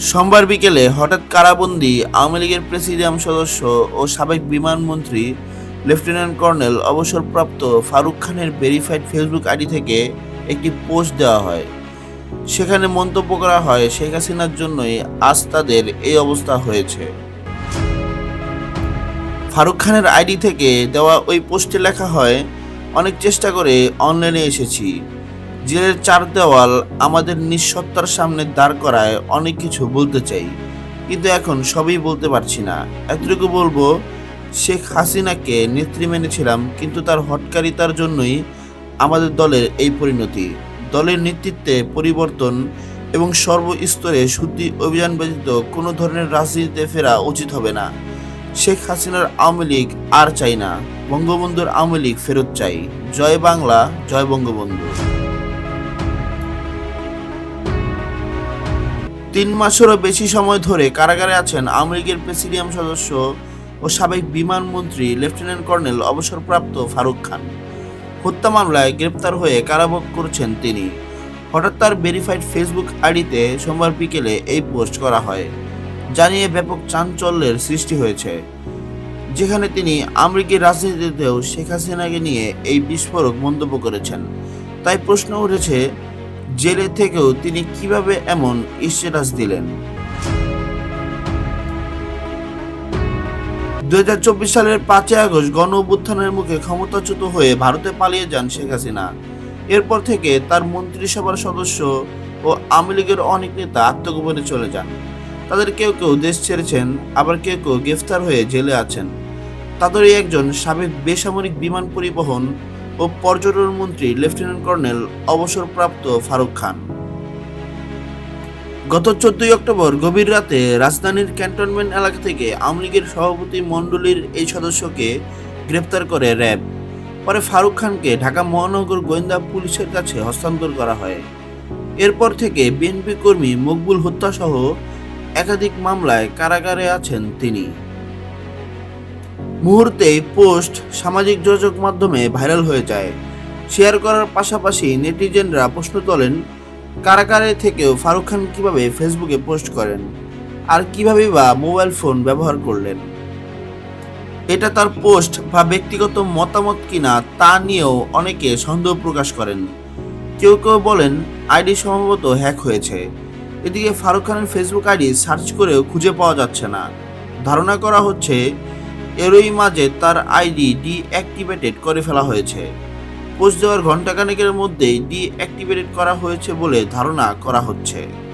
সোমবার বিকেলে হঠাৎ কারাবন্দি আওয়ামী লীগের প্রেসিডিয়াম সদস্য ও সাবেক বিমানমন্ত্রী লেফটেন্যান্ট কর্নেল অবসরপ্রাপ্ত ফারুক খানের ভেরিফাইড ফেসবুক আইডি থেকে একটি পোস্ট দেওয়া হয়। সেখানে মন্তব্য করা হয়, শেখ হাসিনার জন্যই আজ তাদের এই অবস্থা হয়েছে। ফারুক খানের আইডি থেকে দেওয়া ওই পোস্টে লেখা হয়, অনেক চেষ্টা করে অনলাইনে এসেছি। জেলের চার দেওয়াল আমাদের নিঃসত্তার সামনে দাঁড় করায় অনেক কিছু বলতে চাই। কিন্তু এখন সবই বলতে পারছি না। এতটুকু বলব, শেখ হাসিনাকে নেত্রী মেনেছিলাম, কিন্তু তার হটকারিতার জন্যই আমাদের দলের এই পরিণতি। দলের নেতৃত্বে পরিবর্তন এবং সর্বস্তরে শুদ্ধি অভিযান ব্যতীত কোনো ধরনের রাজনীতিতে ফেরা উচিত হবে না। শেখ হাসিনার আওয়ামী লীগ আর চাই না। বঙ্গবন্ধুর আওয়ামী লীগ ফেরত চাই। জয় বাংলা, জয় বঙ্গবন্ধু। তিন মাসেরও বেশি সময় ধরে কারাগারে আছেন আওয়ামী লীগের প্রেসিডিয়াম সদস্য ও সাবেক বিমানমন্ত্রী লেফটেন্যান্ট কর্নেল অবসরপ্রাপ্ত ফারুক খান। হত্যা মামলায় গ্রেপ্তার হয়ে কারাভোগ করছেন তিনি। হঠাৎ তার ভেরিফাইড ফেসবুক আইডিতে সোমবার বিকেলে এই পোস্ট করা হয়, জানিয়ে ব্যাপক চাঞ্চল্যের সৃষ্টি হয়েছে। যেখানে তিনি আমেরিকার রাজনীতিতেও শেখ হাসিনাকে নিয়ে এই বিস্ফোরক মন্তব্য করেছেন। তাই প্রশ্ন উঠেছে জেলে থেকেও তিনি কীভাবে এমন স্ট্যাটাস দিলেন? দুই সালের পাঁচই আগস্ট গণ অভ্যুত্থানের মুখে ক্ষমতাচ্যুত হয়ে ভারতে পালিয়ে যান শেখ হাসিনা। এরপর থেকে তার মন্ত্রিসভার সদস্য ও আওয়ামী লীগের অনেক নেতা আত্মগোপনে চলে যান। তাদের কেউ কেউ দেশ ছেড়েছেন, আবার কেউ কেউ গ্রেফতার হয়ে জেলে আছেন। তাদেরই একজন সাবেক বেসামরিক বিমান পরিবহন ও পর্যটন মন্ত্রী লেফটেন্যান্ট কর্নেল অবসরপ্রাপ্ত ফারুক খান। গত চোদ্দই অক্টোবর গভীর রাতে রাজধানীর ক্যান্টনমেন্ট এলাকা থেকে আওয়ামী লীগের সভাপতি মণ্ডলীর এই সদস্যকে গ্রেপ্তার করে র্যাব। পরে ফারুক খানকে ঢাকা মহানগর গোয়েন্দা পুলিশের কাছে হস্তান্তর করা হয়। এরপর থেকে বিএনপি কর্মী মকবুল হত্যাসহ একাধিক মামলায় কারাগারে আছেন তিনি। মুহূর্তেই পোস্ট সামাজিক যোগাযোগ মাধ্যমে ভাইরাল হয়ে যায়। শেয়ার করার পাশাপাশি নেটিজেনরা প্রশ্ন তোলেন, কারাগারে থেকেও ফারুক খান কীভাবে ফেসবুকে পোস্ট করেন? আর কীভাবে বা মোবাইল ফোন ব্যবহার করলেন? এটা তার পোস্ট বা ব্যক্তিগত মতামত কিনা তা নিয়েও অনেকে সন্দেহ প্রকাশ করেন। কেউ কেউ বলেন, আইডি সম্ভবত হ্যাক হয়েছে। এদিকে ফারুক খানের ফেসবুক আইডি সার্চ করেও খুঁজে পাওয়া যাচ্ছে না। ধারণা করা হচ্ছে এরই মাঝে তার আইডি ডিঅ্যাক্টিভেটেড করে ফেলা হয়েছে। পোস্ট দেওয়ার ঘণ্টাখানেকের মধ্যেই ডিঅ্যাক্টিভেটেড করা হয়েছে বলে ধারণা করা হচ্ছে।